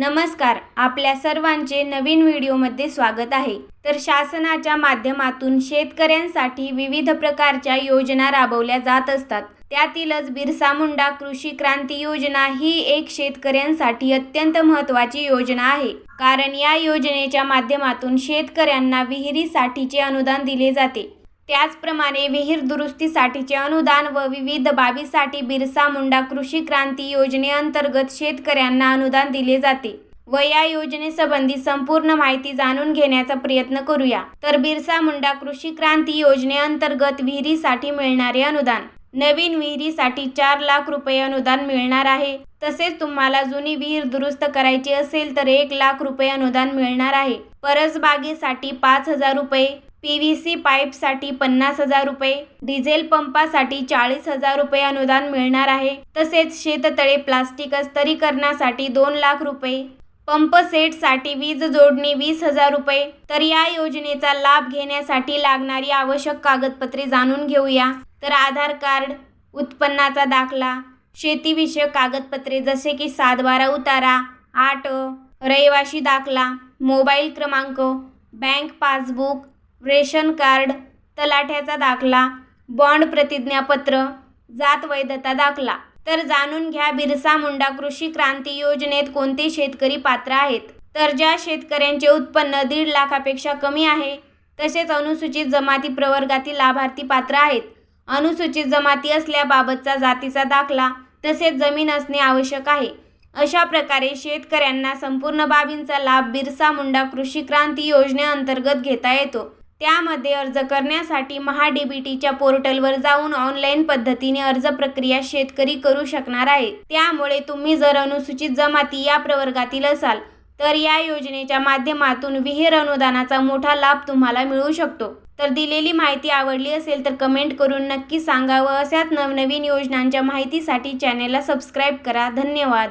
नमस्कार आपल्या सर्वांचे नवीन व्हिडिओमध्ये स्वागत आहे. तर शासनाच्या माध्यमातून शेतकऱ्यांसाठी विविध प्रकारच्या योजना राबवल्या जात असतात. त्यातीलच बिरसा मुंडा कृषी क्रांती योजना ही एक शेतकऱ्यांसाठी अत्यंत महत्त्वाची योजना आहे. कारण या योजनेच्या माध्यमातून शेतकऱ्यांना विहिरीसाठीचे अनुदान दिले जाते. त्याचप्रमाणे विहीर दुरुस्तीसाठीचे अनुदान व विविध बाबीसाठी बिरसा मुंडा कृषी क्रांती योजनेअंतर्गत शेतकऱ्यांना अनुदान दिले जाते. व या योजनेसंबंधी संपूर्ण माहिती जाणून घेण्याचा प्रयत्न करूया. तर बिरसा मुंडा कृषी क्रांती योजनेअंतर्गत विहिरीसाठी मिळणारे अनुदान. नवीन विहिरीसाठी चार लाख रुपये अनुदान मिळणार आहे. तसेच तुम्हाला जुनी विहीर दुरुस्त करायची असेल तर एक लाख रुपये अनुदान मिळणार आहे. परसबागेसाठी पाच हजार रुपये पी व्ही सी पाईपसाठी पन्नास हजार रुपये डिझेल पंपासाठी चाळीस हजार रुपये अनुदान मिळणार आहे. तसेच शेततळे प्लास्टिक अस्तरीकरणासाठी दोन लाख रुपये पंप सेटसाठी वीज जोडणी वीस हजार रुपये. तर या योजनेचा लाभ घेण्यासाठी लागणारी आवश्यक कागदपत्रे जाणून घेऊया. तर आधार कार्ड उत्पन्नाचा दाखला शेतीविषयक कागदपत्रे जसे की सातबारा उतारा आठ रहिवाशी दाखला मोबाईल क्रमांक बँक पासबुक रेशन कार्ड तलाठ्याचा दाखला बॉन्ड प्रतिज्ञापत्र जात वैधता दाखला. तर जाणून घ्या बिरसा मुंडा कृषी क्रांती योजनेत कोणते शेतकरी पात्र आहेत? तर ज्या शेतकऱ्यांचे उत्पन्न दीड लाखापेक्षा कमी आहे तसेच अनुसूचित जमाती प्रवर्गातील लाभार्थी पात्र आहेत. अनुसूचित जमाती असल्याबाबतचा जातीचा दाखला तसेच जमीन असणे आवश्यक आहे. अशा प्रकारे शेतकऱ्यांना संपूर्ण बाबींचा लाभ बिरसा मुंडा कृषी क्रांती योजनेअंतर्गत घेता येतो. त्यामध्ये अर्ज करण्यासाठी महाडीबीटीच्या टीच्या पोर्टलवर जाऊन ऑनलाईन पद्धतीने अर्ज प्रक्रिया शेतकरी करू शकणार आहे. त्यामुळे तुम्ही जर अनुसूचित जमाती या प्रवर्गातील असाल तर या योजनेच्या माध्यमातून विहीर अनुदानाचा मोठा लाभ तुम्हाला मिळू शकतो. तर दिलेली माहिती आवडली असेल तर कमेंट करून नक्की सांगा व अशाच नवनवीन योजनांच्या माहितीसाठी चॅनेलला सबस्क्राईब करा. धन्यवाद.